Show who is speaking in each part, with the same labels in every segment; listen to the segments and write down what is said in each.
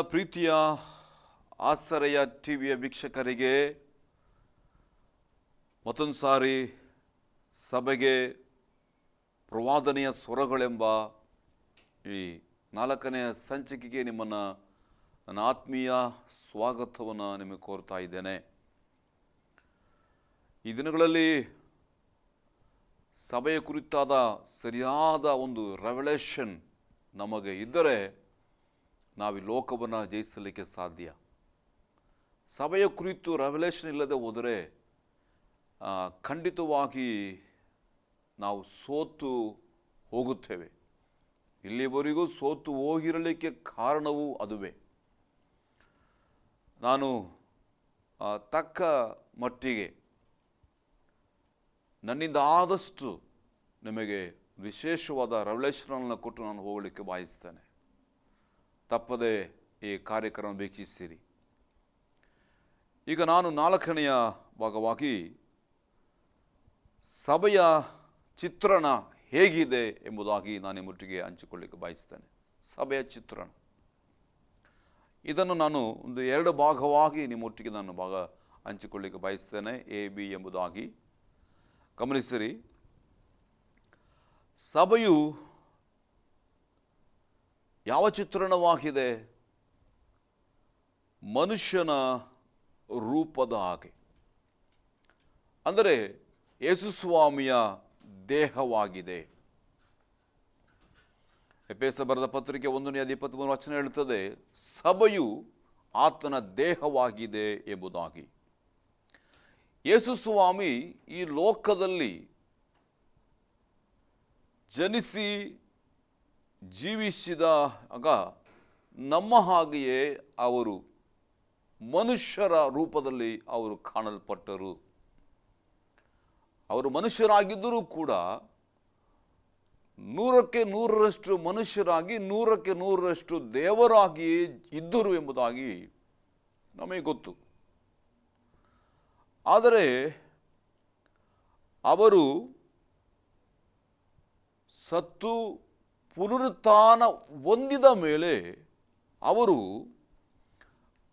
Speaker 1: ಪ್ರೀತಿಯ ಆಸರೆಯ ಟಿವಿಯ ವೀಕ್ಷಕರಿಗೆ ಮತ್ತೊಂದು ಸಾರಿ ಸಭೆಗೆ ಪ್ರವಾದನೆಯ ಸ್ವರಗಳೆಂಬ ಈ ನಾಲ್ಕನೆಯ ಸಂಚಿಕೆಗೆ ನಿಮ್ಮನ್ನು ನನ್ನ ಆತ್ಮೀಯ ಸ್ವಾಗತವನ್ನು ನಿಮಗೆ ಕೋರ್ತಾ ಇದ್ದೇನೆ. ಈ ದಿನಗಳಲ್ಲಿ ಸಭೆಯ ಕುರಿತಾದ ಸರಿಯಾದ ಒಂದು ರೆವಲೇಷನ್ ನಮಗೆ ಇದ್ದರೆ ನಾವು ಈ ಲೋಕವನ್ನು ಜಯಿಸಲಿಕ್ಕೆ ಸಾಧ್ಯ. ಸಭೆಯ ಕುರಿತು ರೆವಲೇಷನ್ ಇಲ್ಲದೆ ಹೋದರೆ ಖಂಡಿತವಾಗಿ ನಾವು ಸೋತು ಹೋಗುತ್ತೇವೆ. ಇಲ್ಲಿವರೆಗೂ ಸೋತು ಹೋಗಿರಲಿಕ್ಕೆ ಕಾರಣವೂ ಅದುವೇ. ನಾನು ತಕ್ಕ ಮಟ್ಟಿಗೆ ನನ್ನಿಂದ ಆದಷ್ಟು ನಿಮಗೆ ವಿಶೇಷವಾದ ರೆವಲೇಷನನ್ನು ಕೊಟ್ಟು ನಾನು ಹೋಗಲಿಕ್ಕೆ ಬಯಸ್ತೇನೆ. ತಪ್ಪದೆ ಈ ಕಾರ್ಯಕ್ರಮ ವೀಕ್ಷಿಸಿರಿ. ಈಗ ನಾನು ನಾಲ್ಕನೆಯ ಭಾಗವಾಗಿ ಸಭೆಯ ಚಿತ್ರಣ ಹೇಗಿದೆ ಎಂಬುದಾಗಿ ನಾನು ನಿಮ್ಮೊಟ್ಟಿಗೆ ಹಂಚಿಕೊಳ್ಳಿಕ್ಕೆ ಬಯಸ್ತೇನೆ. ಸಭೆಯ ಚಿತ್ರಣ. ಇದನ್ನು ನಾನು ಒಂದು ಎರಡು ಭಾಗವಾಗಿ ನಿಮ್ಮೊಟ್ಟಿಗೆ ನಾನು ಭಾಗ ಹಂಚಿಕೊಳ್ಳಿಕ್ಕೆ ಬಯಸ್ತೇನೆ. ಎ, ಬಿ ಎಂಬುದಾಗಿ. ಗಮನಿಸಿರಿ. ಸಭೆಯು ಯಾವ ಚಿತ್ರಣವಾಗಿದೆ? ಮನುಷ್ಯನ ರೂಪದ ಹಾಗೆ. ಅಂದರೆ ಯೇಸುಸ್ವಾಮಿಯ ದೇಹವಾಗಿದೆ. ಎಪೇಸ ಬರೆದ ಪತ್ರಿಕೆ ಒಂದನೇ ಇಪ್ಪತ್ತ್ಮೂರು ವಚನ ಹೇಳುತ್ತದೆ, ಸಭೆಯು ಆತನ ದೇಹವಾಗಿದೆ ಎಂಬುದಾಗಿ. ಯೇಸುಸ್ವಾಮಿ ಈ ಲೋಕದಲ್ಲಿ ಜನಿಸಿ ಜೀವಿಸಿದ ಆಗ ನಮ್ಮ ಹಾಗೆಯೇ ಅವರು ಮನುಷ್ಯರ ರೂಪದಲ್ಲಿ ಅವರು ಕಾಣಲ್ಪಟ್ಟರು. ಅವರು ಮನುಷ್ಯರಾಗಿದ್ದರೂ ಕೂಡ ನೂರಕ್ಕೆ ನೂರರಷ್ಟು ಮನುಷ್ಯರಾಗಿ ನೂರಕ್ಕೆ ನೂರರಷ್ಟು ದೇವರಾಗಿ ಇದ್ದರು ಎಂಬುದಾಗಿ ನಮಗೆ ಗೊತ್ತು. ಆದರೆ ಅವರು ಸತ್ತು ಪುನರುತ್ಥಾನ ಹೊಂದಿದ ಮೇಲೆ ಅವರು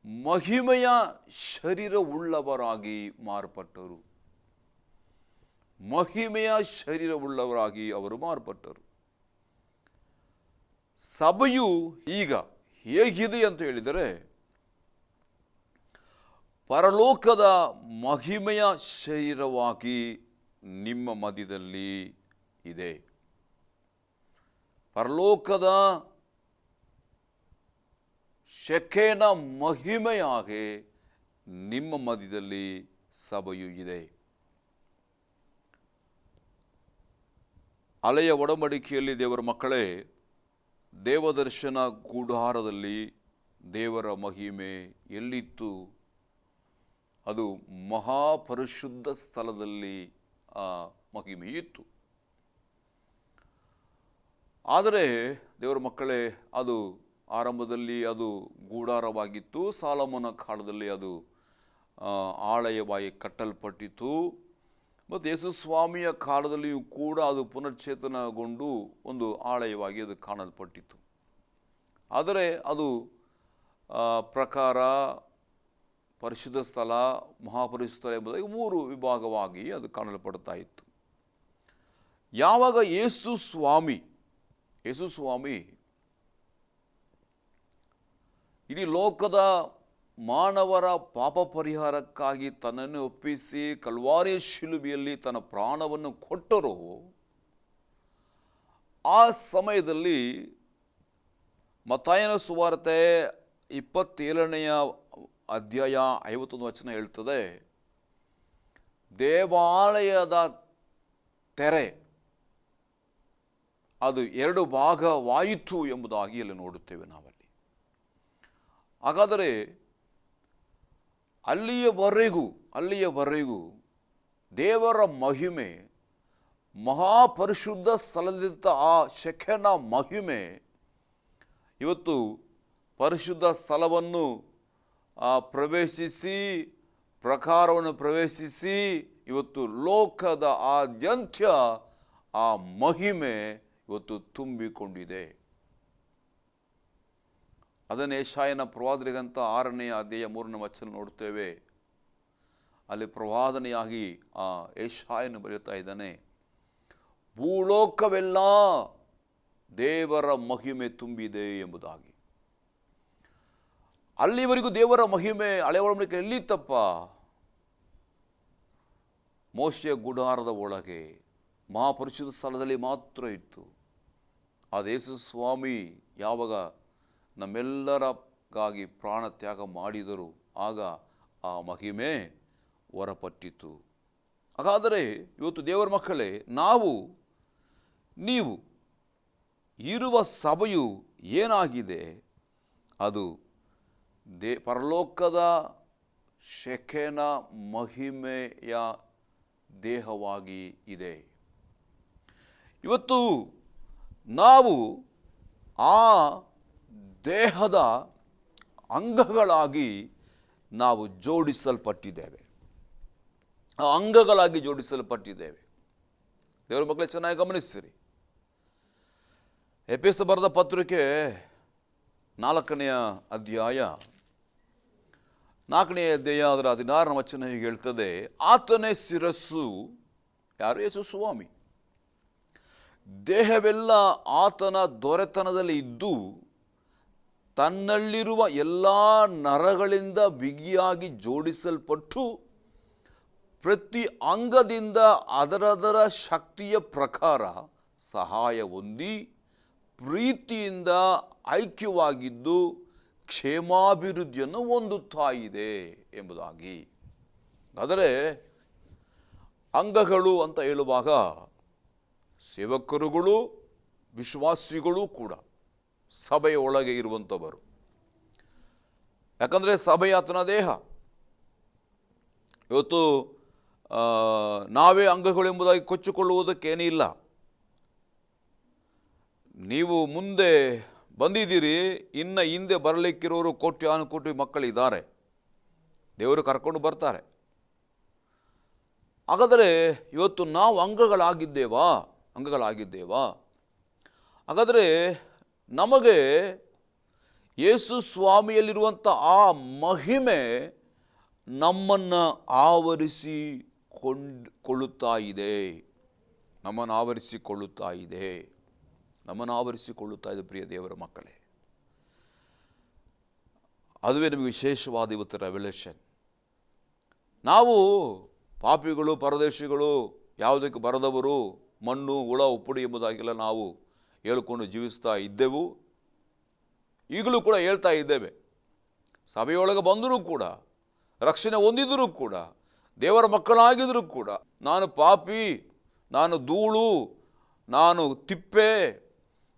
Speaker 1: ಮಹಿಮೆಯ ಶರೀರವುಳ್ಳವರಾಗಿ ಮಾರ್ಪಟ್ಟರು. ಮಹಿಮೆಯ ಶರೀರವುಳ್ಳವರಾಗಿ ಅವರು ಮಾರ್ಪಟ್ಟರು. ಸಭೆಯು ಈಗ ಹೇಗಿದೆ ಅಂತ ಹೇಳಿದರೆ, ಪರಲೋಕದ ಮಹಿಮೆಯ ಶರೀರವಾಗಿ ನಿಮ್ಮ ಮಧ್ಯದಲ್ಲಿ ಇದೆ. ಪರಲೋಕದ ಶಖೇನ ಮಹಿಮೆಯಾಗೆ ನಿಮ್ಮ ಮಧ್ಯದಲ್ಲಿ ಸಭೆಯು ಇದೆ. ಅಲೆಯ ಒಡಂಬಡಿಕೆಯಲ್ಲಿ ದೇವರ ಮಕ್ಕಳೇ, ದೇವದರ್ಶನ ಗೂಢಾರದಲ್ಲಿ ದೇವರ ಮಹಿಮೆ ಎಲ್ಲಿತ್ತು? ಅದು ಮಹಾಪರಿಶುದ್ಧ ಸ್ಥಳದಲ್ಲಿ ಆ ಮಹಿಮೆ ಇತ್ತು ಆದರೆ ದೇವರ ಮಕ್ಕಳೇ, ಅದು ಆರಂಭದಲ್ಲಿ ಅದು ಗೂಡಾರವಾಗಿತ್ತು ಸಾಲಮನ ಕಾಲದಲ್ಲಿ ಅದು ಆಳಯವಾಗಿ ಕಟ್ಟಲ್ಪಟ್ಟಿತು ಮತ್ತು ಯೇಸುಸ್ವಾಮಿಯ ಕಾಲದಲ್ಲಿಯೂ ಕೂಡ ಅದು ಪುನಶ್ಚೇತನಗೊಂಡು ಒಂದು ಆಳಯವಾಗಿ ಅದು ಕಾಣಲ್ಪಟ್ಟಿತು ಆದರೆ ಅದು ಪ್ರಕಾರ ಪರಿಶುದ್ಧ ಸ್ಥಳ ಮಹಾಪರಿಶುದ್ಧ ಎಂಬುದಾಗಿ ಮೂರು ವಿಭಾಗವಾಗಿ ಅದು ಕಾಣಲ್ಪಡ್ತಾ ಇತ್ತು. ಯಾವಾಗ ಯೇಸು ಸ್ವಾಮಿ ಯೇಸು ಸ್ವಾಮಿ, ಇಡೀ ಲೋಕದ ಮಾನವರ ಪಾಪ ಪರಿಹಾರಕ್ಕಾಗಿ ತನ್ನನ್ನು ಒಪ್ಪಿಸಿ ಕಲ್ವಾರಿ ಶಿಲುಬಿಯಲ್ಲಿ ತನ್ನ ಪ್ರಾಣವನ್ನು ಕೊಟ್ಟರು, ಆ ಸಮಯದಲ್ಲಿ ಮತಾಯನ ಸುವಾರ್ತೆ ಇಪ್ಪತ್ತೇಳನೆಯ ಅಧ್ಯಾಯ ಐವತ್ತೊಂದು ವಚನ ಹೇಳ್ತದೆ, ದೇವಾಲಯದ ತೆರೆ ಅದು ಎರಡು ಭಾಗವಾಯಿತು ಎಂಬುದಾಗಿ ಇಲ್ಲಿ ನೋಡುತ್ತೇವೆ ನಾವಲ್ಲಿ. ಹಾಗಾದರೆ ಅಲ್ಲಿಯವರೆಗೂ ಅಲ್ಲಿಯವರೆಗೂ ದೇವರ ಮಹಿಮೆ, ಮಹಾಪರಿಶುದ್ಧ ಸ್ಥಳದಿಂದ ಆ ಶಖನ ಮಹಿಮೆ, ಇವತ್ತು ಪರಿಶುದ್ಧ ಸ್ಥಳವನ್ನು ಪ್ರವೇಶಿಸಿ, ಪ್ರಕಾರವನ್ನು ಪ್ರವೇಶಿಸಿ, ಇವತ್ತು ಲೋಕದ ಆದ್ಯಂತ್ಯ ಆ ಮಹಿಮೆ ಇವತ್ತು ತುಂಬಿಕೊಂಡಿದೆ. ಅದನ್ನು ಏಷಾಯನ ಪ್ರವಾದರಿಗಂತ ಆರನೇ ಅಧ್ಯಾಯ ಮೂರನೇ ವಚನ ನೋಡ್ತೇವೆ ಅಲ್ಲಿ ಪ್ರವಾದನೆಯಾಗಿ ಆ ಏಷಾಯನು ಬರೆಯುತ್ತಾ ಇದ್ದಾನೆ, ಭೂಲೋಕವೆಲ್ಲ ದೇವರ ಮಹಿಮೆ ತುಂಬಿದೆ ಎಂಬುದಾಗಿ. ಅಲ್ಲಿವರೆಗೂ ದೇವರ ಮಹಿಮೆ ಒಳಂಬಡಿಕೆ ಎಲ್ಲಿತ್ತಪ್ಪ? ಮೋಶೆಯ ಗುಡಾರದ ಒಳಗೆ, ಮಹಾಪರಿಶುದ್ಧ ಸ್ಥಳದಲ್ಲಿ ಮಾತ್ರ ಇತ್ತು. ಆ ಯೇಸು ಸ್ವಾಮಿ ಯಾವಾಗ ನಮ್ಮೆಲ್ಲರಗಾಗಿ ಪ್ರಾಣ ತ್ಯಾಗ ಮಾಡಿದರು ಆಗ ಆ ಮಹಿಮೆ ಹೊರಪಟ್ಟಿತು. ಹಾಗಾದರೆ ಇವತ್ತು ದೇವರ ಮಕ್ಕಳೇ, ನಾವು, ನೀವು ಇರುವ ಸಭೆಯು ಏನಾಗಿದೆ? ಅದು ದೇ, ಪರಲೋಕದ ಶೆಖೆನ ಮಹಿಮೆಯ ದೇಹವಾಗಿ ಇದೆ. ಇವತ್ತು ನಾವು ಆ ದೇಹದ ಅಂಗಗಳಾಗಿ ನಾವು ಜೋಡಿಸಲ್ಪಟ್ಟಿದ್ದೇವೆ. ಆ ಅಂಗಗಳಾಗಿ ಜೋಡಿಸಲ್ಪಟ್ಟಿದ್ದೇವೆ. ದೇವರ ಮಕ್ಕಳೇ ಚೆನ್ನಾಗಿ ಗಮನಿಸ್ತೀರಿ. ಎಪಿಸ ಬರೆದ ಪತ್ರಿಕೆ ನಾಲ್ಕನೆಯ ಅಧ್ಯಾಯ. ನಾಲ್ಕನೆಯ ಅಧ್ಯಾಯ ಅದರ ಹದಿನಾರನ ವಚನ ಹೀಗೆ ಹೇಳ್ತದೆ, ಆತನೇ ಶಿರಸ್ಸು. ಯಾರು? ಯೇಸು ಸ್ವಾಮಿ. ದೇಹವೆಲ್ಲ ಆತನ ದೊರೆತನದಲ್ಲಿ ಇದ್ದು ತನ್ನಲ್ಲಿರುವ ಎಲ್ಲ ನರಗಳಿಂದ ಬಿಗಿಯಾಗಿ ಜೋಡಿಸಲ್ಪಟ್ಟು ಪ್ರತಿ ಅಂಗದಿಂದ ಅದರದರ ಶಕ್ತಿಯ ಪ್ರಕಾರ ಸಹಾಯ ಹೊಂದಿ ಪ್ರೀತಿಯಿಂದ ಐಕ್ಯವಾಗಿದ್ದು ಕ್ಷೇಮಾಭಿವೃದ್ಧಿಯನ್ನು ಹೊಂದುತ್ತಾ ಇದೆ ಎಂಬುದಾಗಿ. ಆದರೆ ಅಂಗಗಳು ಅಂತ ಹೇಳುವಾಗ ಸೇವಕರುಗಳು ವಿಶ್ವಾಸಿಗಳು ಕೂಡ ಸಭೆಯ ಒಳಗೆ ಇರುವಂಥವರು. ಯಾಕಂದರೆ ಸಭೆಯ ಆತನ ದೇಹ. ಇವತ್ತು ನಾವೇ ಅಂಗಗಳು ಎಂಬುದಾಗಿ ಕೊಚ್ಚಿಕೊಳ್ಳುವುದಕ್ಕೇನಿಲ್ಲ ನೀವು ಮುಂದೆ ಬಂದಿದ್ದೀರಿ, ಇನ್ನು ಹಿಂದೆ ಬರಲಿಕ್ಕಿರೋರು ಕೋಟಿ ಅನುಕೋಟಿ ಮಕ್ಕಳಿದ್ದಾರೆ. ದೇವರು ಕರ್ಕೊಂಡು ಬರ್ತಾರೆ. ಹಾಗಾದರೆ, ಇವತ್ತು ನಾವು ಅಂಗಗಳಾಗಿದ್ದೇವಾ? ಅಂಗಗಳಾಗಿದ್ದೇವಾ? ಹಾಗಾದರೆ ನಮಗೆ ಯೇಸು ಸ್ವಾಮಿಯಲ್ಲಿರುವಂಥ ಆ ಮಹಿಮೆ ನಮ್ಮನ್ನು ಆವರಿಸಿ ಕೊಳ್ಳುತ್ತಾ ಇದೆ. ನಮ್ಮನ್ನು ಆವರಿಸಿಕೊಳ್ಳುತ್ತಾ ಇದೆ. ನಮ್ಮನ್ನು ಆವರಿಸಿಕೊಳ್ಳುತ್ತಾ ಇದೆ ಪ್ರಿಯ ದೇವರ ಮಕ್ಕಳೇ. ಅದುವೇ ನಮಗೆ ವಿಶೇಷವಾದ ಇವತ್ತು ರೆವಲ್ಯೂಷನ್ ನಾವು ಪಾಪಿಗಳು, ಪರದೇಶಿಗಳು, ಯಾವುದಕ್ಕೆ ಬರದವರು ಮಣ್ಣು, ಹುಳ, ಉಪ್ಪುಡಿ ಎಂಬುದಾಗಿಲ್ಲ ನಾವು ಹೇಳ್ಕೊಂಡು ಜೀವಿಸ್ತಾ ಇದ್ದೆವು. ಈಗಲೂ ಕೂಡ ಹೇಳ್ತಾ ಇದ್ದೇವೆ. ಸಭೆಯೊಳಗೆ ಬಂದರೂ ಕೂಡ, ರಕ್ಷಣೆ ಹೊಂದಿದರೂ ಕೂಡ, ದೇವರ ಮಕ್ಕಳಾಗಿದ್ದರೂ ಕೂಡ, ನಾನು ಪಾಪಿ, ನಾನು ಧೂಳು, ನಾನು ತಿಪ್ಪೆ,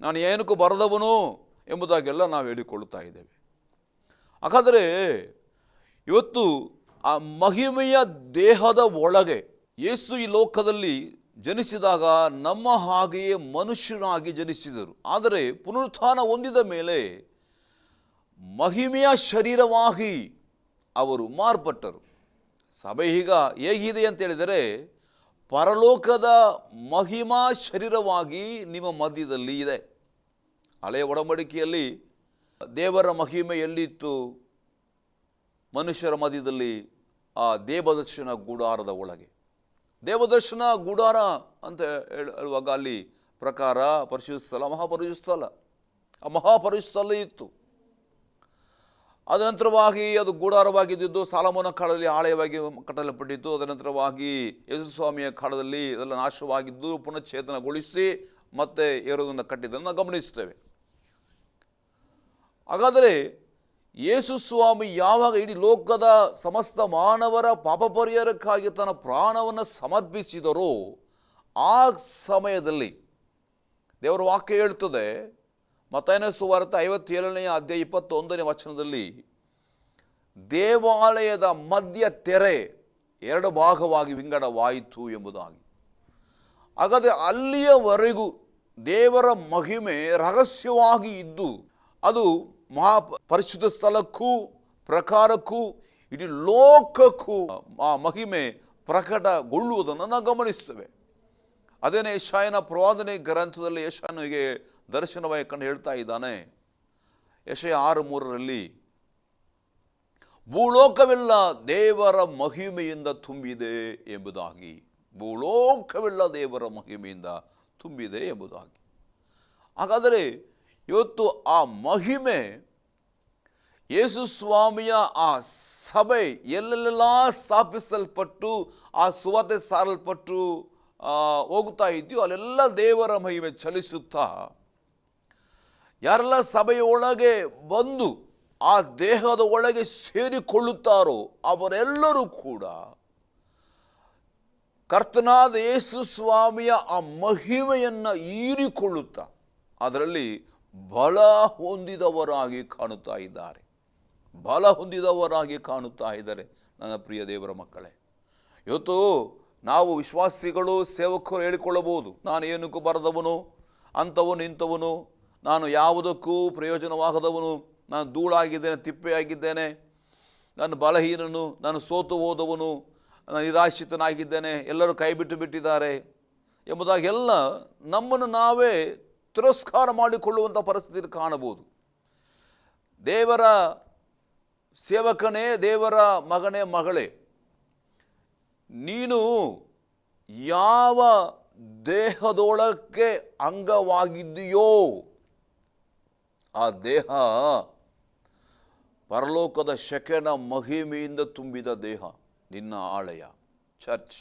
Speaker 1: ನಾನು ಏನಕ್ಕೂ ಬರದವನು ಎಂಬುದಾಗೆಲ್ಲ ನಾವು ಹೇಳಿಕೊಳ್ಳುತ್ತಾ ಇದ್ದೇವೆ. ಹಾಗಾದರೆ ಇವತ್ತು ಆ ಮಹಿಮೆಯ ದೇಹದ ಒಳಗೆ, ಯೇಸು ಈ ಲೋಕದಲ್ಲಿ ಜನಿಸಿದಾಗ ನಮ್ಮ ಹಾಗೆಯೇ ಮನುಷ್ಯನಾಗಿ ಜನಿಸಿದರು. ಆದರೆ ಪುನರುತ್ಥಾನ ಹೊಂದಿದ ಮೇಲೆ ಮಹಿಮೆಯ ಶರೀರವಾಗಿ ಅವರು ಮಾರ್ಪಟ್ಟರು. ಸಭೆ ಈಗ ಹೇಗಿದೆ ಅಂತ ಹೇಳಿದರೆ, ಪರಲೋಕದ ಮಹಿಮಾ ಶರೀರವಾಗಿ ನಿಮ್ಮ ಮಧ್ಯದಲ್ಲಿ ಇದೆ. ಹಳೆಯ ಒಡಂಬಡಿಕೆಯಲ್ಲಿ ದೇವರ ಮಹಿಮೆ ಎಲ್ಲಿತ್ತು? ಮನುಷ್ಯರ ಮಧ್ಯದಲ್ಲಿ, ಆ ದೇವದರ್ಶನ ಗೂಡಾರದ ಒಳಗೆ. ದೇವದರ್ಶನ ಗೂಡಾರ ಅಂತ ಹೇಳ- ಹೇಳುವಾಗ ಅಲ್ಲಿ ಪ್ರಕಾರ ಪರಿಶುದ್ಧ ಸ್ಥಳ, ಮಹಾಪರಿಶುದ್ಧ ಸ್ಥಳ. ಆ ಮಹಾಪರಿಶುದ್ಧ ಸ್ಥಳ ಇತ್ತು. ಅದನಂತರವಾಗಿ ಅದು ಗೂಡಾರವಾಗಿದ್ದು ಸಾಲಮೋನ ಕಾಲದಲ್ಲಿ ಆಲಯವಾಗಿ ಕಟ್ಟಲ್ಪಟ್ಟಿತ್ತು. ಅದನಂತರವಾಗಿ ಯಜಸ್ವಾಮಿಯ ಕಾಲದಲ್ಲಿ ಇದೆಲ್ಲ ನಾಶವಾಗಿದ್ದು ಪುನಶ್ಚೇತನಗೊಳಿಸಿ ಮತ್ತೆ ಏರೋದನ್ನು ಕಟ್ಟಿದ್ದನ್ನು ನಾವು ಗಮನಿಸ್ತೇವೆ ಹಾಗಾದರೆ ಯೇಸು ಸ್ವಾಮಿ ಯಾವಾಗ ಇಡೀ ಲೋಕದ ಸಮಸ್ತ ಮಾನವರ ಪಾಪ ಪರಿಹಾರಕ್ಕಾಗಿ ತನ್ನ ಪ್ರಾಣವನ್ನು ಸಮರ್ಪಿಸಿದರೋ ಆ ಸಮಯದಲ್ಲಿ ದೇವರ ವಾಕ್ಯ ಹೇಳ್ತದೆ ಮತೈನ ಸುವಾರ್ಥ ಐವತ್ತೇಳನೆಯ ಅಧ್ಯಾಯ ಇಪ್ಪತ್ತೊಂದನೇ ವಚನದಲ್ಲಿ, ದೇವಾಲಯದ ಮಧ್ಯ ತೆರೆ ಎರಡು ಭಾಗವಾಗಿ ವಿಂಗಡವಾಯಿತು ಎಂಬುದಾಗಿ. ಹಾಗಾದರೆ ಅಲ್ಲಿಯವರೆಗೂ ದೇವರ ಮಹಿಮೆ ರಹಸ್ಯವಾಗಿ ಇದ್ದು, ಅದು ಮಹಾ ಪರಿಶುದ್ಧ ಸ್ಥಳಕ್ಕೂ, ಪ್ರಕಾರಕ್ಕೂ, ಇಡೀ ಲೋಕಕ್ಕೂ ಆ ಮಹಿಮೆ ಪ್ರಕಟಗೊಳ್ಳುವುದನ್ನು ನಾವು ಗಮನಿಸ್ತೇವೆ. ಅದೇನೇ ಯಶಾಯನ ಪ್ರವಾದನೆ ಗ್ರಂಥದಲ್ಲಿ ಯಶಾನಿಗೆ ದರ್ಶನವಾಗಿ ಕಂಡು ಹೇಳ್ತಾ ಇದ್ದಾನೆ. ಯಶಯ ಆರು ಮೂರರಲ್ಲಿ, ಭೂಲೋಕವೆಲ್ಲ ದೇವರ ಮಹಿಮೆಯಿಂದ ತುಂಬಿದೆ ಎಂಬುದಾಗಿ. ಭೂಲೋಕವೆಲ್ಲ ದೇವರ ಮಹಿಮೆಯಿಂದ ತುಂಬಿದೆ ಎಂಬುದಾಗಿ. ಹಾಗಾದರೆ ಇವತ್ತು ಆ ಮಹಿಮೆ, ಯೇಸು ಸ್ವಾಮಿಯ ಆ ಸಭೆ ಎಲ್ಲೆಲ್ಲ ಸ್ಥಾಪಿಸಲ್ಪಟ್ಟು, ಆ ಸುವತೆ ಸಾರಲ್ಪಟ್ಟು ಹೋಗ್ತಾ ಇದೆಯೋ ಅಲ್ಲೆಲ್ಲ ದೇವರ ಮಹಿಮೆ ಚಲಿಸುತ್ತಾ, ಯಾರೆಲ್ಲ ಸಭೆಯೊಳಗೆ ಬಂದು ಆ ದೇಹದ ಒಳಗೆ ಸೇರಿಕೊಳ್ಳುತ್ತಾರೋ ಅವರೆಲ್ಲರೂ ಕೂಡ, ಕರ್ತನಾದ ಯೇಸು ಸ್ವಾಮಿಯ ಆ ಮಹಿಮೆಯನ್ನು ಹೀರಿಕೊಳ್ಳುತ್ತಾ, ಅದರಲ್ಲಿ ಬಲ ಹೊಂದಿದವರಾಗಿ ಕಾಣುತ್ತಾ ಇದ್ದಾರೆ. ಬಲ ಹೊಂದಿದವರಾಗಿ ಕಾಣುತ್ತಾ ಇದ್ದಾರೆ ನನ್ನ ಪ್ರಿಯ ದೇವರ ಮಕ್ಕಳೇ. ಇವತ್ತು ನಾವು ವಿಶ್ವಾಸಿಗಳು, ಸೇವಕರು ಹೇಳಿಕೊಳ್ಳಬಹುದು, ನಾನು ಏನಕ್ಕೂ ಬರದವನು, ಅಂಥವನು, ಇಂಥವನು, ನಾನು ಯಾವುದಕ್ಕೂ ಪ್ರಯೋಜನವಾಗದವನು, ನಾನು ಧೂಳಾಗಿದ್ದೇನೆ, ತಿಪ್ಪೆಯಾಗಿದ್ದೇನೆ, ನಾನು ಬಲಹೀನನು, ನಾನು ಸೋತು ಹೋದವನು ನಿರಾಶ್ರಿತನಾಗಿದ್ದೇನೆ, ಎಲ್ಲರೂ ಕೈ ಬಿಟ್ಟು ಬಿಟ್ಟಿದ್ದಾರೆ ಎಂಬುದಾಗಿ ಎಲ್ಲ ನಮ್ಮನ್ನು ನಾವೇ ತಿರಸ್ಕಾರ ಮಾಡಿಕೊಳ್ಳುವಂಥ ಪರಿಸ್ಥಿತಿ ಕಾಣಬಹುದು. ದೇವರ ಸೇವಕನೇ ದೇವರ ಮಗನೇ ಮಗಳೇ. ನೀನು ಯಾವ ದೇಹದೊಳಕ್ಕೆ ಅಂಗವಾಗಿದ್ದೀಯೋ ಆ ದೇಹ ಪರಲೋಕದ ಶಕೆನ ಮಹಿಮೆಯಿಂದ ತುಂಬಿದ ದೇಹ, ನಿನ್ನ ಆಲಯ ಚರ್ಚ್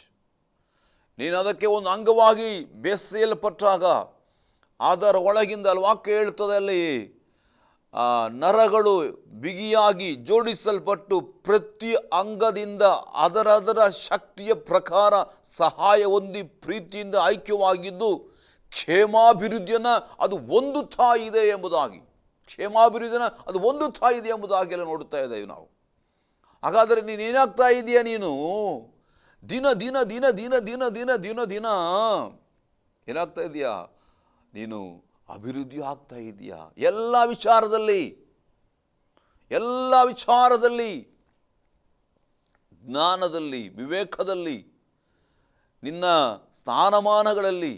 Speaker 1: ನೀನು ಅದಕ್ಕೆ ಒಂದು ಅಂಗವಾಗಿ ಬೆಸೆಯಲ್ಪಟ್ಟಾಗ ಅದರ ಒಳಗಿಂದ ಹೇಳ್ತದೆ ಅಲ್ಲಿ ನರಗಳು ಬಿಗಿಯಾಗಿ ಜೋಡಿಸಲ್ಪಟ್ಟು ಪ್ರತಿ ಅಂಗದಿಂದ ಅದರದರ ಶಕ್ತಿಯ ಪ್ರಕಾರ ಸಹಾಯ ಹೊಂದಿ ಪ್ರೀತಿಯಿಂದ ಐಕ್ಯವಾಗಿದ್ದು, ಕ್ಷೇಮಾಭಿವೃದ್ಧಿಯನ್ನು ಅದು ಹೊಂದುತ್ತಾ ಇದೆ ಎಂಬುದಾಗಿ ಕ್ಷೇಮಾಭಿವೃದ್ಧಿನ ಅದು ಹೊಂದುತ್ತಾ ಇದೆ ಎಂಬುದಾಗಿ ಎಲ್ಲ ನೋಡುತ್ತಾ ಇದ್ದೇವೆ ನಾವು. ಹಾಗಾದರೆ ನೀನು ಏನಾಗ್ತಾ ಇದ್ದೀಯಾ ನೀನು? ದಿನ ದಿನ ದಿನ ದಿನ ದಿನ ದಿನ ದಿನ ದಿನ ಏನಾಗ್ತಾ ಇದೆಯಾ? ನೀನು ಅಭಿವೃದ್ಧಿ ಆಗ್ತಾ ಇದೆಯಾ? ಎಲ್ಲ ವಿಚಾರದಲ್ಲಿ ಎಲ್ಲ ವಿಚಾರದಲ್ಲಿ, ಜ್ಞಾನದಲ್ಲಿ, ವಿವೇಕದಲ್ಲಿ, ನಿನ್ನ ಸ್ಥಾನಮಾನಗಳಲ್ಲಿ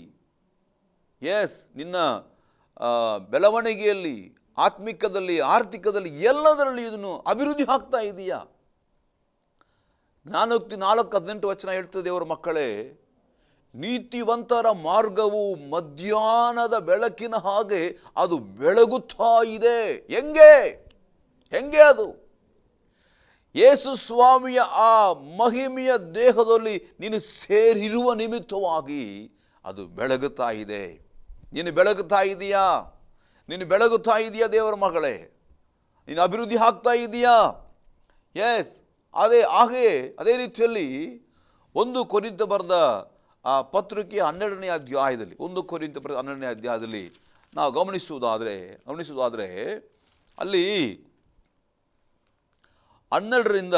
Speaker 1: ಎಸ್ ನಿನ್ನ ಬೆಳವಣಿಗೆಯಲ್ಲಿ, ಆತ್ಮಿಕದಲ್ಲಿ, ಆರ್ಥಿಕದಲ್ಲಿ ಎಲ್ಲದರಲ್ಲಿ ಇದನ್ನು ಅಭಿವೃದ್ಧಿ ಆಗ್ತಾ ಇದೆಯಾ? ಜ್ಞಾನೋಕ್ತಿ ನಾಲ್ಕು ಹದಿನೆಂಟು ವಚನ ಹೇಳ್ತದೆ ಅವರ ಮಕ್ಕಳೇ ನೀತಿವಂತರ ಮಾರ್ಗವು ಮಧ್ಯಾಹ್ನದ ಬೆಳಕಿನ ಹಾಗೆ ಅದು ಬೆಳಗುತ್ತಾ ಇದೆ. ಹೆಂಗೆ? ಹೆಂಗೆ ಅದು? ಯೇಸು ಸ್ವಾಮಿಯ ಆ ಮಹಿಮೆಯ ದೇಹದಲ್ಲಿ ನೀನು ಸೇರಿರುವ ನಿಮಿತ್ತವಾಗಿ ಅದು ಬೆಳಗುತ್ತಾ ಇದೆ. ನೀನು ಬೆಳಗುತ್ತಾ ಇದೆಯಾ? ನೀನು ಬೆಳಗುತ್ತಾ ಇದೆಯಾ ದೇವರ ಮಗಳೇ? ನೀನು ಅಭಿವೃದ್ಧಿ ಆಗ್ತಾ ಇದೆಯಾ? ಎಸ್ ಅದೇ, ಹಾಗೆಯೇ, ಅದೇ ರೀತಿಯಲ್ಲಿ ಒಂದು ಕೊನಿತ ಬರೆದ ಆ ಪತ್ರಿಕೆ ಹನ್ನೆರಡನೇ ಅಧ್ಯಾಯದಲ್ಲಿ, ಒಂದು ಕೊರಿಂತ ಪತ್ರ ಹನ್ನೆರಡನೇ ಅಧ್ಯಾಯದಲ್ಲಿ ನಾವು ಗಮನಿಸುವುದಾದರೆ ಗಮನಿಸುವುದಾದರೆ ಅಲ್ಲಿ ಹನ್ನೆರಡರಿಂದ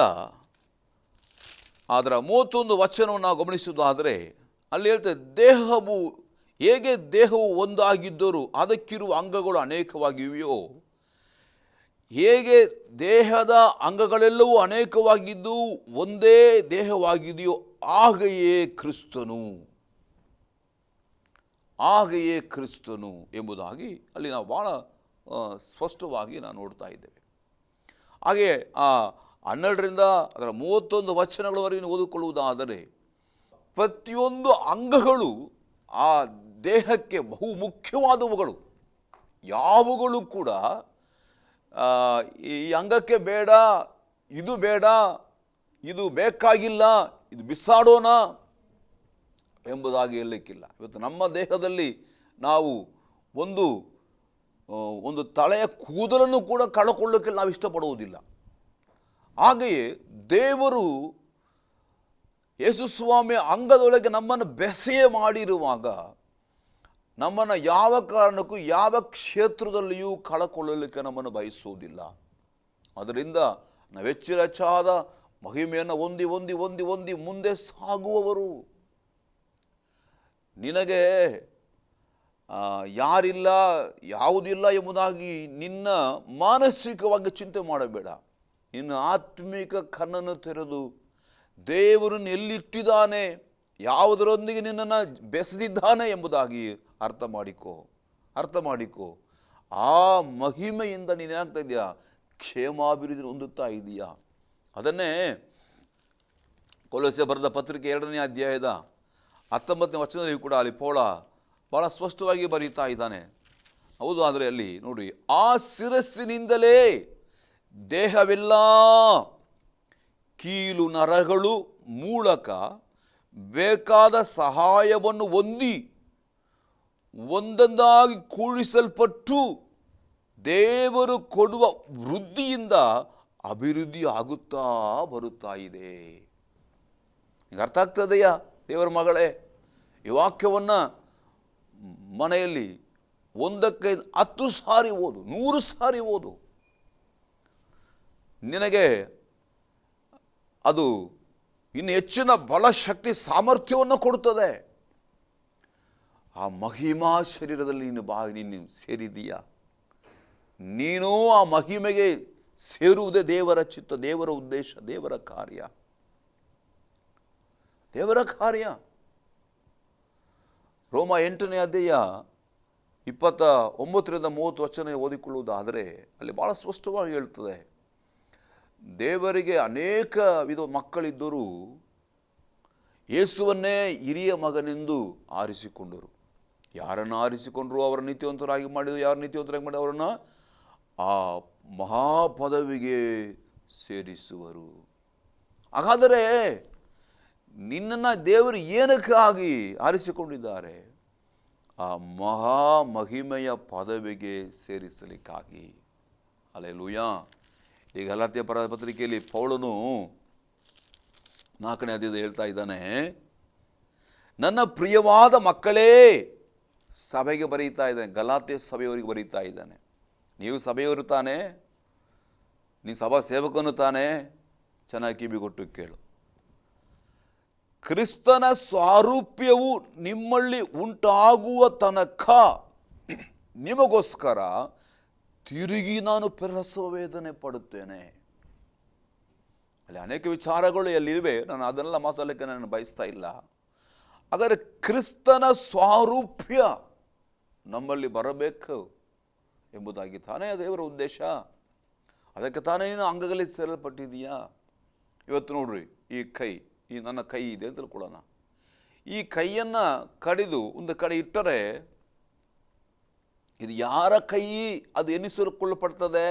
Speaker 1: ಅದರ ಮೂವತ್ತೊಂದು ವಚನವನ್ನು ನಾವು ಗಮನಿಸುವುದಾದರೆ, ಅಲ್ಲಿ ಹೇಳ್ತದೆ ದೇಹವು ಹೇಗೆ ದೇಹವು ಒಂದಾಗಿದ್ದರೂ ಅದಕ್ಕಿರುವ ಅಂಗಗಳು ಅನೇಕವಾಗಿವೆಯೋ, ಹೇಗೆ ದೇಹದ ಅಂಗಗಳೆಲ್ಲವೂ ಅನೇಕವಾಗಿದ್ದು ಒಂದೇ ದೇಹವಾಗಿದೆಯೋ ಹಾಗೆಯೇ ಕ್ರಿಸ್ತನು. ಆಗೆಯೇ ಕ್ರಿಸ್ತನು ಎಂಬುದಾಗಿ ಅಲ್ಲಿ ನಾವು ಭಾಳ ಸ್ಪಷ್ಟವಾಗಿ ನಾವು ನೋಡ್ತಾ ಇದ್ದೇವೆ. ಹಾಗೆ, ಆ, ಹನ್ನೆರಡರಿಂದ ಅದರ ಮೂವತ್ತೊಂದು ವಚನಗಳವರೆಗೆ ಓದಿಕೊಳ್ಳುವುದಾದರೆ ಪ್ರತಿಯೊಂದು ಅಂಗಗಳು ಆ ದೇಹಕ್ಕೆ ಬಹು ಮುಖ್ಯವಾದವುಗಳು. ಯಾವುಗಳು ಕೂಡ ಈ ಅಂಗಕ್ಕೆ ಬೇಡ, ಇದು ಬೇಡ, ಇದು ಬೇಕಾಗಿಲ್ಲ ಇದು ಬಿಸಾಡೋಣ ಎಂಬುದಾಗಿ ಹೇಳಲಿಕ್ಕಿಲ್ಲ. ಇವತ್ತು ನಮ್ಮ ದೇಹದಲ್ಲಿ ನಾವು ಒಂದು ಒಂದು ತಲೆಯ ಕೂದಲನ್ನು ಕೂಡ ಕಳ್ಕೊಳ್ಳೋಕ್ಕೆ ನಾವು ಇಷ್ಟಪಡುವುದಿಲ್ಲ. ಹಾಗೆಯೇ ದೇವರು ಯೇಸುಸ್ವಾಮಿಯ ಅಂಗದೊಳಗೆ ನಮ್ಮನ್ನು ಬೆಸೆಯೇ ಮಾಡಿರುವಾಗ ನಮ್ಮನ್ನು ಯಾವ ಕಾರಣಕ್ಕೂ ಯಾವ ಕ್ಷೇತ್ರದಲ್ಲಿಯೂ ಕಳಕೊಳ್ಳಲಿಕ್ಕೆ ನಮ್ಮನ್ನು ಬಯಸುವುದಿಲ್ಲ. ಅದರಿಂದ ನಾವೆಚ್ಚರಚಾದ ಮಹಿಮೆಯನ್ನು ಹೊಂದಿ ಹೊಂದಿ ಹೊಂದಿ ಹೊಂದಿ ಮುಂದೆ ಸಾಗುವವರು. ನಿನಗೆ ಯಾರಿಲ್ಲ, ಯಾವುದಿಲ್ಲ ಎಂಬುದಾಗಿ ನಿನ್ನ ಮಾನಸಿಕವಾಗಿ ಚಿಂತೆ ಮಾಡಬೇಡ. ನಿನ್ನ ಆತ್ಮಿಕ ಕಣ್ಣನ್ನು ತೆರೆದು ದೇವರನ್ನು ಎಲ್ಲಿಟ್ಟಿದ್ದಾನೆ, ಯಾವುದರೊಂದಿಗೆ ನಿನ್ನನ್ನು ಬೆಸೆದಿದ್ದಾನೆ ಎಂಬುದಾಗಿ ಅರ್ಥ ಮಾಡಿಕೋ ಅರ್ಥ ಮಾಡಿಕೋ. ಆ ಮಹಿಮೆಯಿಂದ ನೀನೇನಾಗ್ತಾ ಇದೆಯಾ? ಕ್ಷೇಮಾಭಿವೃದ್ಧಿ ಹೊಂದುತ್ತಾ ಇದೆಯಾ? ಅದನ್ನೇ ಕೊಲಸ ಬರೆದ ಪತ್ರಿಕೆ ಎರಡನೇ ಅಧ್ಯಾಯದ ಹತ್ತೊಂಬತ್ತನೇ ವಚನದಲ್ಲಿ ಕೂಡ ಅಲ್ಲಿ ಪೌಳ ಭಾಳ ಸ್ಪಷ್ಟವಾಗಿ ಬರೀತಾ ಇದ್ದಾನೆ. ಹೌದು, ಆದರೆ ಅಲ್ಲಿ ನೋಡಿ, ಆ ಶಿರಸ್ಸಿನಿಂದಲೇ ದೇಹವೆಲ್ಲ ಕೀಲು ನರಗಳು ಮೂಲಕ ಬೇಕಾದ ಸಹಾಯವನ್ನು ಹೊಂದಿ ಒಂದೊಂದಾಗಿ ಕೂಡಿಸಲ್ಪಟ್ಟು ದೇವರು ಕೊಡುವ ವೃದ್ಧಿಯಿಂದ ಅಭಿವೃದ್ಧಿ ಆಗುತ್ತಾ ಬರುತ್ತಾ ಇದೆ. ಈಗ ಅರ್ಥ ಆಗ್ತದೆಯಾ? ದೇವರ ಮಗಳೇ, ಈ ವಾಕ್ಯವನ್ನು ಮನೆಯಲ್ಲಿ ಒಂದಕ್ಕೆ ಹತ್ತು ಸಾರಿ ಓದು, ನೂರು ಸಾರಿ ಓದು. ನಿನಗೆ ಅದು ಇನ್ನು ಹೆಚ್ಚಿನ ಬಲಶಕ್ತಿ ಸಾಮರ್ಥ್ಯವನ್ನು ಕೊಡುತ್ತದೆ. ಆ ಮಹಿಮಾ ಶರೀರದಲ್ಲಿ ನೀನು ಬಾ, ನೀನು ಸೇರಿದೀಯ ನೀನು ಆ ಮಹಿಮೆಗೆ ಸೇರುವುದೇ ದೇವರ ಚಿತ್ತ, ದೇವರ ಉದ್ದೇಶ, ದೇವರ ಕಾರ್ಯ. ದೇವರ ಕಾರ್ಯ. ರೋಮ ಎಂಟನೇ ಅಧ್ಯಾಯ ಇಪ್ಪತ್ತ ಒಂಬತ್ತರಿಂದ ಮೂವತ್ತು ವಚನ ಓದಿಕೊಳ್ಳುವುದಾದರೆ ಅಲ್ಲಿ ಭಾಳ ಸ್ಪಷ್ಟವಾಗಿ ಹೇಳ್ತದೆ. ದೇವರಿಗೆ ಅನೇಕ ವಿಧ ಮಕ್ಕಳಿದ್ದರೂ ಯೇಸುವನ್ನೇ ಹಿರಿಯ ಮಗನೆಂದು ಆರಿಸಿಕೊಂಡರು. ಯಾರನ್ನು ಆರಿಸಿಕೊಂಡರು? ಅವರ ನೀತಿವಂತರಾಗಿ ಮಾಡಿದರು ಯಾರು ನೀತಿವಂತರಾಗಿ ಮಾಡಿ ಅವರನ್ನು? ಆ ಮಹಾಪದವಿಗೆ ಸೇರಿಸುವರು. ಹಾಗಾದರೆ ನಿನ್ನನ್ನು ದೇವರು ಏನಕ್ಕಾಗಿ ಆರಿಸಿಕೊಂಡಿದ್ದಾರೆ? ಆ ಮಹಾ ಮಹಿಮೆಯ ಪದವಿಗೆ ಸೇರಿಸಲಿಕ್ಕಾಗಿ. ಅಲ್ಲೆಲೂಯ ಈಗ ಗಲಾತ್ಯ ಪರ ಪತ್ರಿಕೆಯಲ್ಲಿ ಪೌಳನು ನಾಲ್ಕನೇ ಅಧ್ಯಾಯದ ಹೇಳ್ತಾ ಇದ್ದಾನೆ, ನನ್ನ ಪ್ರಿಯವಾದ ಮಕ್ಕಳೇ, ಸಭೆಗೆ ಬರೀತಾ ಇದ್ದಾನೆ, ಗಲಾತ್ಯ ಸಭೆಯವರಿಗೆ ಬರೀತಾ ಇದ್ದಾನೆ. ನೀವು ಸಭೆಯವರು ತಾನೇ ನೀ ಸಭಾ ಸೇವಕನು ತಾನೇ, ಚೆನ್ನಾಗಿ ಕಿವಿಗೊಟ್ಟು ಕೇಳು. ಕ್ರಿಸ್ತನ ಸ್ವಾರೂಪ್ಯವು ನಿಮ್ಮಲ್ಲಿ ಉಂಟಾಗುವ ತನಕ ನಿಮಗೋಸ್ಕರ ತಿರುಗಿ ನಾನು ಪ್ರಸವ ವೇದನೆ ಪಡುತ್ತೇನೆ. ಅಲ್ಲಿ ಅನೇಕ ವಿಚಾರಗಳು ಎಲ್ಲಿವೆ ನಾನು ಅದನ್ನೆಲ್ಲ ಮಾತಾಡಲಿಕ್ಕೆ ನಾನು ಬಯಸ್ತಾ ಇಲ್ಲ. ಆದರೆ ಕ್ರಿಸ್ತನ ಸ್ವಾರೂಪ್ಯ ನಮ್ಮಲ್ಲಿ ಬರಬೇಕು. ಎಂಬುದಾಗಿ ತಾನೇ ದೇವರ ಉದ್ದೇಶ. ಅದಕ್ಕೆ ತಾನೇ ನೀನು ಅಂಗಗಳಲ್ಲಿ ಸೇರಲ್ಪಟ್ಟಿದೆಯಾ ಇವತ್ತು ನೋಡ್ರಿ, ಈ ಕೈ, ಈ ನನ್ನ ಕೈ ಇದೆ ಅಂತ ತಿಳ್ಕೊಳ್ಳೋಣ. ಈ ಕೈಯನ್ನು ಕಡಿದು ಒಂದು ಕಡೆ ಇಟ್ಟರೆ ಇದು ಯಾರ ಕೈ? ಅದು ಎನಿಸಿಕೊಳ್ಳಲ್ಪಡ್ತದೆ?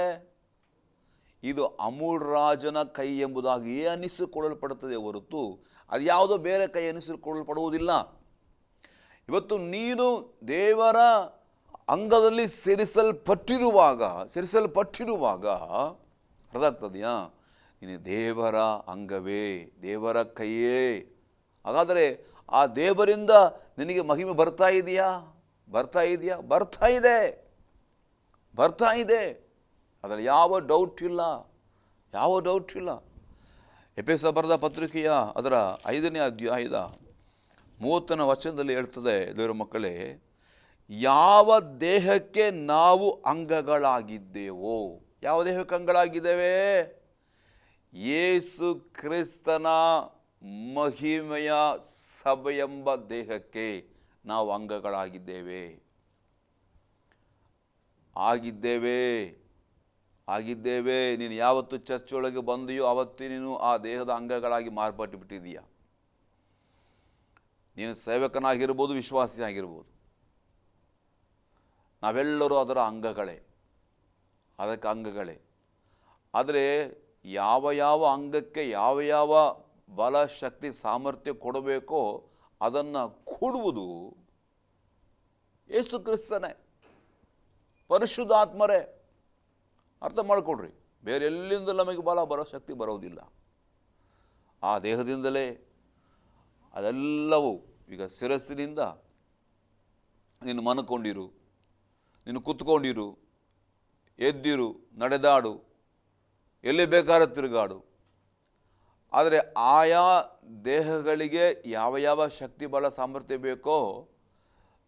Speaker 1: ಇದು ಅಮೂಲ್ ರಾಜನ ಕೈ ಎಂಬುದಾಗಿ ಅನಿಸಿಕೊಳ್ಳಲ್ಪಡುತ್ತದೆ ಹೊರತು ಅದು ಯಾವುದೋ ಬೇರೆ ಕೈ ಅನಿಸಿಕೊಳ್ಳಲ್ಪಡುವುದಿಲ್ಲ ಇವತ್ತು ನೀನು ದೇವರ ಅಂಗದಲ್ಲಿ ಸೇರಿಸಲ್ಪಟ್ಟಿರುವಾಗ ಸೇರಿಸಲ್ಪಟ್ಟಿರುವಾಗ ಅರ್ಥ ಆಗ್ತದೆಯಾ ನೀನು ದೇವರ ಅಂಗವೇ, ದೇವರ ಕೈಯೇ. ಹಾಗಾದರೆ ಆ ದೇವರಿಂದ ನಿನಗೆ ಮಹಿಮೆ ಬರ್ತಾ ಇದೆಯಾ? ಬರ್ತಾ ಇದೆಯಾ? ಬರ್ತಾ ಇದೆ. ಬರ್ತಾ ಇದೆ. ಅದರಲ್ಲಿ ಯಾವ ಡೌಟ್ ಇಲ್ಲ. ಯಾವ ಡೌಟ್ ಇಲ್ಲ. ಎಪೇಸ ಬರೆದ ಪತ್ರಿಕೆಯ ಅದರ ಐದನೇ ಅಧ್ಯಾಯದ ಮೂವತ್ತನೇ ವಚನದಲ್ಲಿ ಹೇಳ್ತದೆ ದೇವರ ಮಕ್ಕಳೇ ಯಾವ ದೇಹಕ್ಕೆ ನಾವು ಅಂಗಗಳಾಗಿದ್ದೇವೋ, ಯಾವ ದೇಹಕ್ಕೆ ಅಂಗಗಳಾಗಿದ್ದೇವೆ ಯೇಸು ಕ್ರಿಸ್ತನ ಮಹಿಮೆಯ ಸಭೆಯೆಂಬ ದೇಹಕ್ಕೆ ನಾವು ಅಂಗಗಳಾಗಿದ್ದೇವೆ. ಆಗಿದ್ದೇವೆ ಆಗಿದ್ದೇವೆ. ನೀನು ಯಾವತ್ತು ಚರ್ಚ್ ಒಳಗೆ ಬಂದೆಯೋ ಆವತ್ತು ನೀನು ಆ ದೇಹದ ಅಂಗಗಳಾಗಿ ಮಾರ್ಪಟ್ಟು ಬಿಟ್ಟಿದೀಯ ನೀನು ಸೇವಕನಾಗಿರ್ಬೋದು ವಿಶ್ವಾಸಿ ಆಗಿರ್ಬೋದು ನಾವೆಲ್ಲರೂ ಅದರ ಅಂಗಗಳೇ. ಅದಕ್ಕೆ ಅಂಗಗಳೇ. ಆದರೆ ಯಾವ ಯಾವ ಅಂಗಕ್ಕೆ ಯಾವ ಯಾವ ಬಲ, ಶಕ್ತಿ, ಸಾಮರ್ಥ್ಯ ಕೊಡಬೇಕೋ ಅದನ್ನು ಕೊಡುವುದು ಯೇಸು ಕ್ರಿಸ್ತನೇ. ಪರಿಶುದ್ಧಾತ್ಮರೇ. ಅರ್ಥ ಮಾಡಿಕೊಡ್ರಿ ಬೇರೆ ಎಲ್ಲಿಂದ ನಮಗೆ ಬಲ ಬರೋ ಶಕ್ತಿ ಬರೋದಿಲ್ಲ. ಆ ದೇಹದಿಂದಲೇ ಅದೆಲ್ಲವೂ ಈಗ ಶಿರಸ್ಸಿನಿಂದ ನೀನು ಮನ್ಕೊಂಡಿರು. ನೀನು ಕೂತ್ಕೊಂಡಿರು, ಎದ್ದಿರು, ನಡೆದಾಡು, ಎಲ್ಲಿ ಬೇಕಾದ್ರೆ ತಿರುಗಾಡು. ಆದರೆ ಆಯಾ ದೇಹಗಳಿಗೆ ಯಾವ ಯಾವ ಶಕ್ತಿ, ಬಲ, ಸಾಮರ್ಥ್ಯ ಬೇಕೋ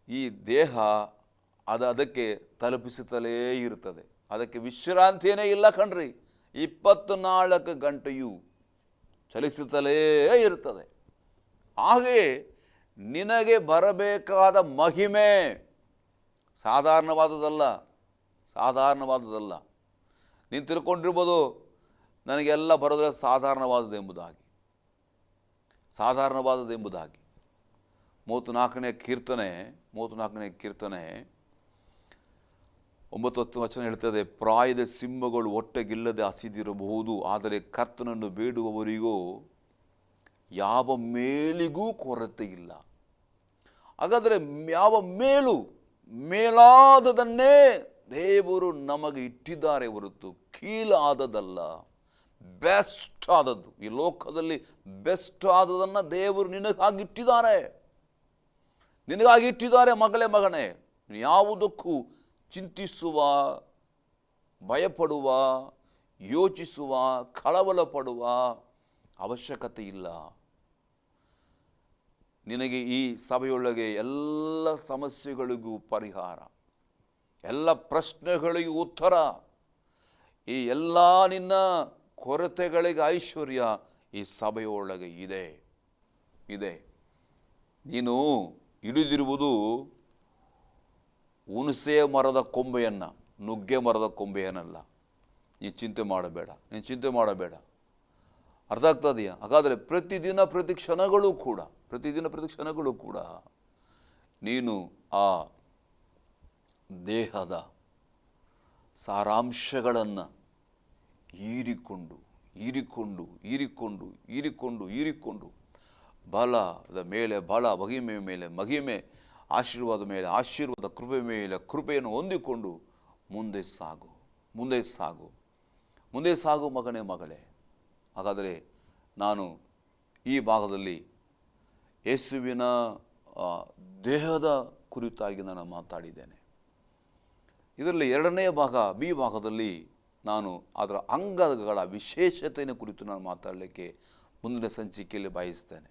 Speaker 1: ಈ ದೇಹ ಅದು ಅದಕ್ಕೆ ತಲುಪಿಸುತ್ತಲೇ ಇರುತ್ತದೆ. ಅದಕ್ಕೆ ವಿಶ್ರಾಂತಿಯೇ ಇಲ್ಲ ಕಣ್ರಿ. ಇಪ್ಪತ್ತು ನಾಲ್ಕು ಗಂಟೆಯು ಚಲಿಸುತ್ತಲೇ ಇರುತ್ತದೆ. ಹಾಗೆಯೇ ನಿನಗೆ ಬರಬೇಕಾದ ಮಹಿಮೆ ಸಾಧಾರಣವಾದದಲ್ಲ ಸಾಧಾರಣವಾದದಲ್ಲ ನೀನು ತಿಳ್ಕೊಂಡಿರ್ಬೋದು ನನಗೆಲ್ಲ ಬರೋದ್ರೆ ಸಾಧಾರಣವಾದದ್ದು ಎಂಬುದಾಗಿ. ಸಾಧಾರಣವಾದದ್ದು ಎಂಬುದಾಗಿ. ಮೂವತ್ತ್ನಾಲ್ಕನೇ ಕೀರ್ತನೆ ಮೂವತ್ತ್ನಾಲ್ಕನೇ ಕೀರ್ತನೆ, ಒಂಬತ್ತು ಹತ್ತು ವಚನ ಹೇಳ್ತದೆ, ಪ್ರಾಯದ ಸಿಂಹಗಳು ಒಟ್ಟೆಗಿಲ್ಲದೆ ಹಸಿದಿರಬಹುದು, ಆದರೆ ಕರ್ತನನ್ನು ಬೇಡುವವರಿಗೂ ಯಾವ ಮೇಲಿಗೂ ಕೊರತೆ ಇಲ್ಲ ಹಾಗಾದರೆ ಯಾವ ಮೇಲು ಮೇಲಾದದನ್ನೇ ದೇವರು ನಮಗೆ ಇಟ್ಟಿದ್ದಾರೆ ಹೊರತು ಕೀಲಾದದಲ್ಲ ಬೆಸ್ಟ್ ಆದದ್ದು ಈ ಲೋಕದಲ್ಲಿ ಬೆಸ್ಟ್ ಆದದನ್ನು ದೇವರು ನಿನಗಾಗಿ ಇಟ್ಟಿದ್ದಾರೆ. ನಿನಗಾಗಿ ಇಟ್ಟಿದ್ದಾರೆ ಮಗಳೇ ಮಗನೇ. ಯಾವುದಕ್ಕೂ ಚಿಂತಿಸುವ, ಭಯಪಡುವ, ಯೋಚಿಸುವ ಕಳವಳ ಪಡುವ ಅವಶ್ಯಕತೆ ಇಲ್ಲ. ನಿನಗೆ ಈ ಸಭೆಯೊಳಗೆ ಎಲ್ಲ ಸಮಸ್ಯೆಗಳಿಗೂ ಪರಿಹಾರ, ಎಲ್ಲ ಪ್ರಶ್ನೆಗಳಿಗೂ ಉತ್ತರ, ಈ ಎಲ್ಲ ನಿನ್ನ ಕೊರತೆಗಳಿಗೆ ಐಶ್ವರ್ಯ ಈ ಸಭೆಯೊಳಗೆ ಇದೆ ಇದೆ. ನೀನು ಹಿಡಿದಿರುವುದು ಹುಣಸೆ ಮರದ ಕೊಂಬೆಯನ್ನು, ನುಗ್ಗೆ ಮರದ ಕೊಂಬೆಯನ್ನಲ್ಲ. ನೀನು ಚಿಂತೆ ಮಾಡಬೇಡ, ನೀನು ಚಿಂತೆ ಮಾಡಬೇಡ. ಅರ್ಥ ಆಗ್ತದೆಯಾ ಹಾಗಾದರೆ ಪ್ರತಿದಿನ ಪ್ರತಿ ಕ್ಷಣಗಳು ಕೂಡ, ಪ್ರತಿದಿನ ಪ್ರತಿ ಕ್ಷಣಗಳು ಕೂಡ ನೀನು ಆ ದೇಹದ ಸಾರಾಂಶಗಳನ್ನು ಹೀರಿಕೊಂಡು ಹೀರಿಕೊಂಡು ಹೀರಿಕೊಂಡು ಹೀರಿಕೊಂಡು ಹೀರಿಕೊಂಡು ಬಲದ ಮೇಲೆ, ಬಲ ಮಹಿಮೆ ಮೇಲೆ, ಮಹಿಮೆ ಆಶೀರ್ವಾದ ಮೇಲೆ, ಆಶೀರ್ವಾದ ಕೃಪೆ ಮೇಲೆ, ಕೃಪೆಯನ್ನು ಹೊಂದಿಕೊಂಡು ಮುಂದೆ ಸಾಗು ಮುಂದೆ ಸಾಗು ಮುಂದೆ ಸಾಗು ಮಗನೇ, ಮಗಳೇ. ಹಾಗಾದರೆ ನಾನು ಈ ಭಾಗದಲ್ಲಿ ಯೇಸುವಿನ ದೇಹದ ಕುರಿತಾಗಿ ನಾನು ಮಾತಾಡಿದ್ದೇನೆ. ಇದರಲ್ಲಿ ಎರಡನೆಯ ಭಾಗ, ಬಿ ಭಾಗದಲ್ಲಿ ನಾನು ಅದರ ಅಂಗಗಳ ವಿಶೇಷತೆಯ ಕುರಿತು ನಾನು ಮಾತಾಡಲಿಕ್ಕೆ ಮುಂದಿನ ಸಂಚಿಕೆಯಲ್ಲಿ ಬಯಸ್ತೇನೆ.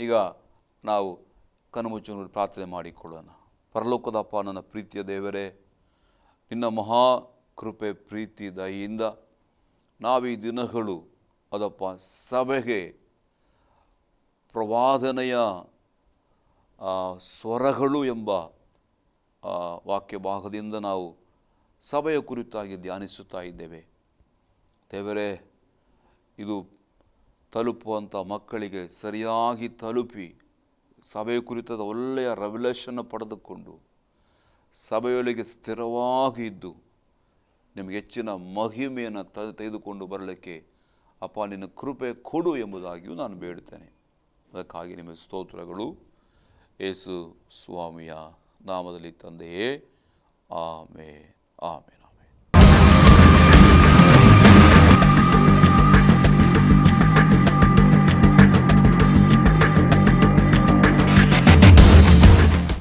Speaker 1: ಈಗ ನಾವು ಕಣ್ಮುಚ್ಚು ಪ್ರಾರ್ಥನೆ ಮಾಡಿಕೊಳ್ಳೋಣ. ಪರಲೋಕದಪ್ಪ ನನ್ನ ಪ್ರೀತಿಯ ದೇವರೇ, ನಿನ್ನ ಮಹಾ ಕೃಪೆ, ಪ್ರೀತಿ, ದಯೆಯಿಂದ ನಾವು ಈ ದಿನಗಳು ಅದಪ್ಪ ಸಭೆಗೆ ಪ್ರವಾದನೆಯ ಸ್ವರಗಳು ಎಂಬ ವಾಕ್ಯ ಭಾಗದಿಂದ ನಾವು ಸಭೆಯ ಕುರಿತಾಗಿ ಧ್ಯಾನಿಸುತ್ತಾ ಇದ್ದೇವೆ. ದೇವರೇ, ಇದು ತಲುಪುವಂಥ ಮಕ್ಕಳಿಗೆ ಸರಿಯಾಗಿ ತಲುಪಿ ಸಭೆಯ ಕುರಿತಾದ ಒಳ್ಳೆಯ ರೆವಲ್ಯೂಷನ್ನು ಪಡೆದುಕೊಂಡು ಸಭೆಯೊಳಗೆ ಸ್ಥಿರವಾಗಿ ಇದ್ದು ನಿಮಗೆ ಹೆಚ್ಚಿನ ಮಹಿಮೆಯನ್ನು ತ, ತೆಗೆದುಕೊಂಡು ಬರಲಿಕ್ಕೆ ಅಪ್ಪ ನಿನ್ನ ಕೃಪೆ ಕೊಡು ಎಂಬುದಾಗಿಯೂ ನಾನು ಬೇಡುತ್ತೇನೆ. ಅದಕ್ಕಾಗಿ ನಿಮಗೆ ಸ್ತೋತ್ರಗಳು. ಏಸು ಸ್ವಾಮಿಯ ನಾಮದಲ್ಲಿ ತಂದೆಯೇ ಆಮೇ ಆಮೇಲೆ